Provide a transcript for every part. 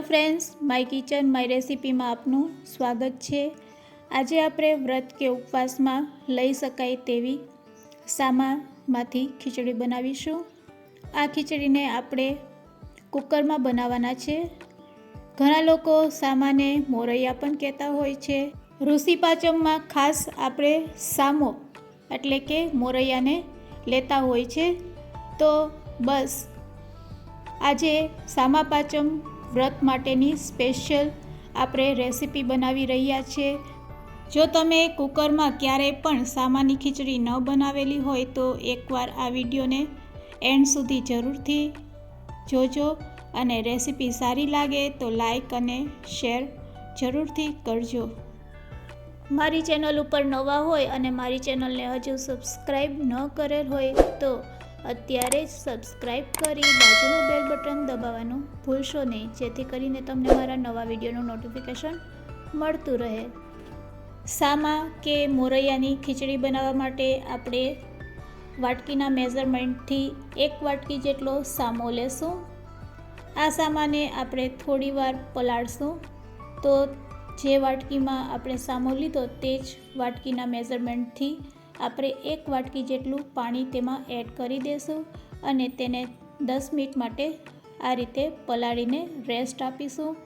Friends my kitchen my રેસિપીમાં આપનું સ્વાગત છે. આજે આપણે વ્રત કે ઉપવાસમાં લઈ શકાય તેવી સામામાંથી ખીચડી બનાવીશું. આ ખીચડીને આપણે કુકરમાં બનાવવાના છે. ઘણા લોકો સામાને મોરૈયા પણ કહેતા હોય છે. ઋષિ પાચમમાં ખાસ આપણે સામો એટલે કે મોરૈયાને લેતા હોય છે. તો બસ, આજે સામા પાચમ વ્રત માટેની સ્પેશિયલ આપણે રેસીપી બનાવી રહ્યા છીએ જો તમે કુકરમાં ક્યારેય પણ સામાન્ય ખીચડી ન બનાવેલી હોય તો એકવાર આ વિડીયોને એન્ડ સુધી જરૂરથી જોજો અને રેસીપી સારી લાગે તો લાઈક અને શેર જરૂરથી કરજો. મારી ચેનલ ઉપર નવા હોય અને મારી ચેનલને હજુ સબસ્ક્રાઈબ ન કરેલ હોય તો અત્યારે જ સબસ્ક્રાઈબ કરી બાજુનું બેલ બટન દબાવવાનું ભૂલશો નહીં. જેથી કરીને તમને મારા નવા વિડીયોનું નોટિફિકેશન મળતું રહે. સામા કે મોરૈયાની ખીચડી બનાવવા માટે આપણે વાટકીના મેઝરમેન્ટથી એક વાટકી જેટલો સામો લેશું. આ સામાને આપણે થોડીવાર પલાળશું. તો જે વાટકીમાં આપણે સામો લીધો તે જ વાટકીના મેઝરમેન્ટથી આપણે એક વાટકી જેટલું પાણી તેમાં એડ કરી દઈશું અને તેને દસ મિનિટ માટે આ રીતે પલાળીને રેસ્ટ આપીશું.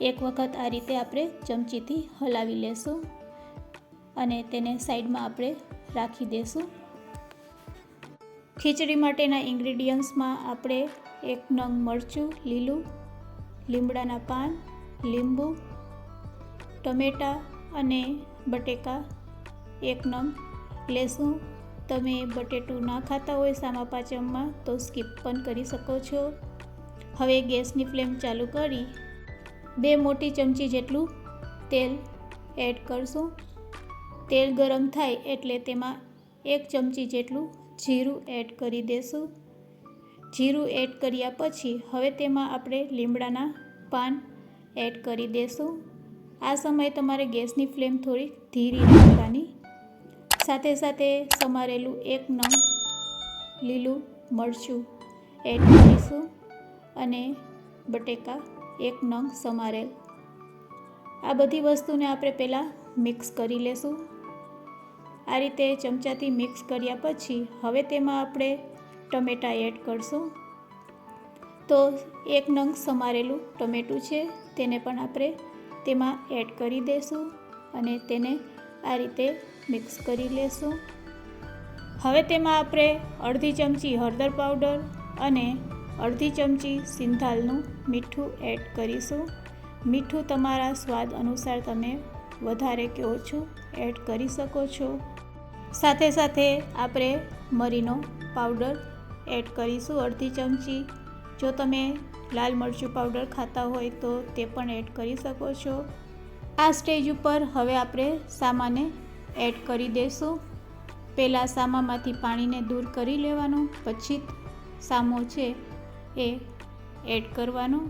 એક વખત આ રીતે આપણે ચમચીથી હલાવી લેશું અને તેને સાઈડમાં આપણે રાખી દઈશું ખીચડી માટેના ઇન્ગ્રીડિયન્ટ્સમાં આપણે એક નંગ મરચું, લીલું, લીમડાના પાન, લીંબુ, ટમેટાં અને બટેકા, એક નંગ લેશું તમે બટેટું ના ખાતા હોય સામા પાચમમાં, તો સ્કીપ પણ કરી શકો છો. હવે ગેસની ફ્લેમ ચાલુ કરી. બે મોટી ચમચી જેટલું તેલ એડ કરશું. તેલ ગરમ થાય એટલે તેમાં એક ચમચી જેટલું જીરું એડ કરી દેશું. જીરું એડ કર્યા પછી હવે તેમાં આપણે લીમડાના પાન એડ કરી દેશું. આ સમયે તમારે ગેસની ફ્લેમ થોડી ધીરી રાખવાની સાથે સાથે સમારેલું એક નંગ લીલું મરચું એડ કરીશું અને બટેકા એક નંગ સમારેલ. આ બધી વસ્તુને આપણે પહેલાં મિક્સ કરી લેશું. આ રીતે ચમચાથી મિક્સ કર્યા પછી હવે તેમાં આપણે ટમેટાં એડ કરશું. તો એક નંગ સમારેલું ટમેટું છે તેને પણ આપણે તેમાં એડ કરી દઈશું અને તેને આ રીતે મિક્સ કરી લેશું. હવે તેમાં આપણે અડધી ચમચી હળદર પાવડર અને અડધી ચમચી સિંધાલનું મીઠું એડ કરીશું. મીઠું તમારા સ્વાદ અનુસાર તમે વધારે કે ઓછું એડ કરી શકો છો. સાથે સાથે આપણે મરીનો પાવડર એડ કરીશું અડધી ચમચી. જો તમે લાલ મરચું પાવડર ખાતા હોય તો તે પણ એડ કરી શકો છો. આ સ્ટેજ ઉપર હવે આપણે સામાને એડ કરી દેશું. પહેલાં સામામાંથી પાણીને દૂર કરી લેવાનું, પછી સામો છે એ એડ કરવાનો.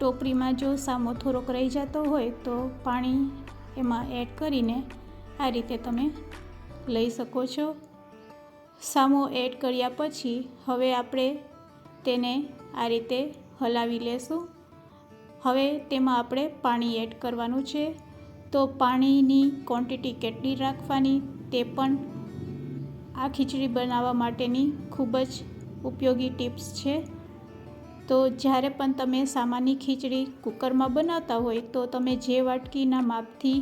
ટોપરીમાં જો સામો થોડોક રહી જતો હોય તો પાણી એમાં એડ કરીને આ રીતે તમે લઈ શકો છો. સામો એડ કર્યા પછી હવે આપણે તેને આ રીતે હલાવી લેશું. હવે તેમાં આપણે પાણી એડ કરવાનું છે. તો પાણીની ક્વોન્ટિટી કેટલી રાખવાની તે પણ આ ખીચડી બનાવવા માટેની ખૂબ જ ઉપયોગી ટિપ્સ છે. તો જ્યારે પણ તમે સામાન્ય ખીચડી કુકરમાં બનાવતા હોય તો તમે જે વાટકીના માપથી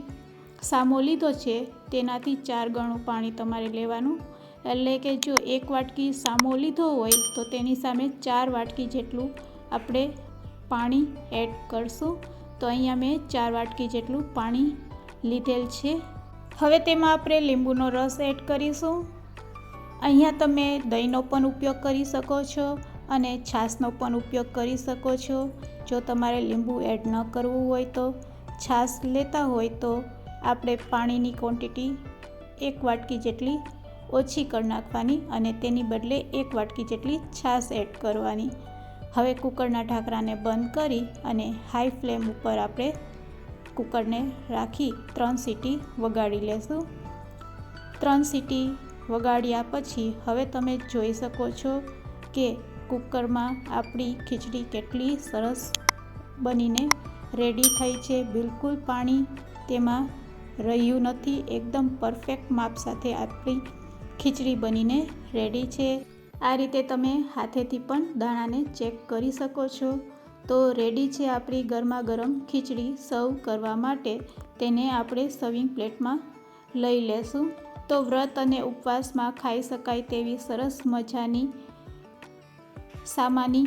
સામો લીધો છે તેનાથી ચાર ગણું પાણી તમારે લેવાનું. એટલે કે જો એક વાટકી સામો લીધો હોય તો તેની સામે ચાર વાટકી જેટલું આપણે પાણી એડ કરશું. તો અહીંયા મેં ચાર વાટકી જેટલું પાણી લીધેલ છે. હવે તેમાં આપણે લીંબુનો રસ એડ કરીશું. અહીંયા તમે દહીંનો પણ ઉપયોગ કરી શકો છો અને છાશનો પણ ઉપયોગ કરી શકો છો. જો તમારે લીંબુ એડ ન કરવું હોય તો છાશ લેતા હોય તો આપણે પાણીની ક્વોન્ટિટી એક વાટકી જેટલી ઓછી કરી નાખવાની અને તેની બદલે એક વાટકી જેટલી છાશ એડ કરવાની. હવે કુકરના ઢાંકણાને બંધ કરી અને હાઈ ફ્લેમ ઉપર આપણે કુકરને રાખી ત્રણ સીટી વગાડી લેશું. ત્રણ સીટી વગાડ્યા પછી હવે તમે જોઈ શકો છો કે કુકરમાં આપણી ખીચડી કેટલી સરસ બનીને રેડી થઈ છે. બિલકુલ પાણી તેમાં રહ્યું નથી. એકદમ પરફેક્ટ માપ સાથે આપણી ખીચડી બનીને રેડી છે. આ રીતે તમે હાથેથી પણ દાણાને ચેક કરી શકો છો. તો રેડી છે આપણી ગરમા ગરમ ખીચડી સર્વ કરવા માટે. તેને આપણે સર્વિંગ પ્લેટમાં લઈ લેશું. તો વ્રત અને ઉપવાસમાં ખાઈ શકાય તેવી સરસ મજાની સામાની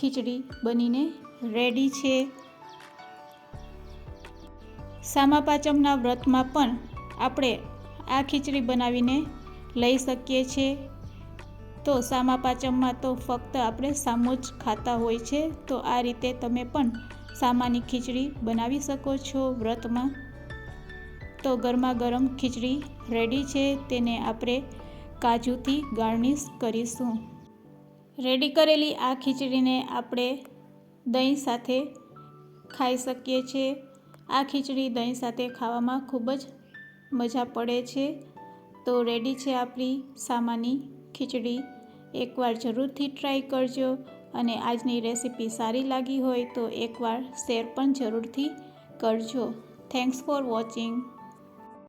ખીચડી બનીને રેડી છે. સામા પાચમના વ્રતમાં પણ આપણે આ ખીચડી બનાવીને લઈ શકીએ છીએ. તો સામા પાચમમાં તો ફક્ત આપણે સામો જ ખાતા હોય છે, તો આ રીતે તમે પણ સામાની ખીચડી બનાવી શકો છો વ્રતમાં. તો ગરમા ગરમ ખીચડી રેડી છે, તેને આપણે કાજુથી ગાર્નિશ કરીશું. રેડી કરેલી આ ખીચડીને આપણે દહીં સાથે ખાઈ શકીએ છીએ આ ખીચડી દહીં સાથે ખાવામાં ખૂબ જ મજા પડે છે. તો રેડી છે આપણી સામાની ખીચડી એકવાર જરૂરથી ટ્રાય કરજો અને આજની રેસીપી સારી લાગી હોય તો એકવાર શેર પણ જરૂરથી કરજો. Thanks for watching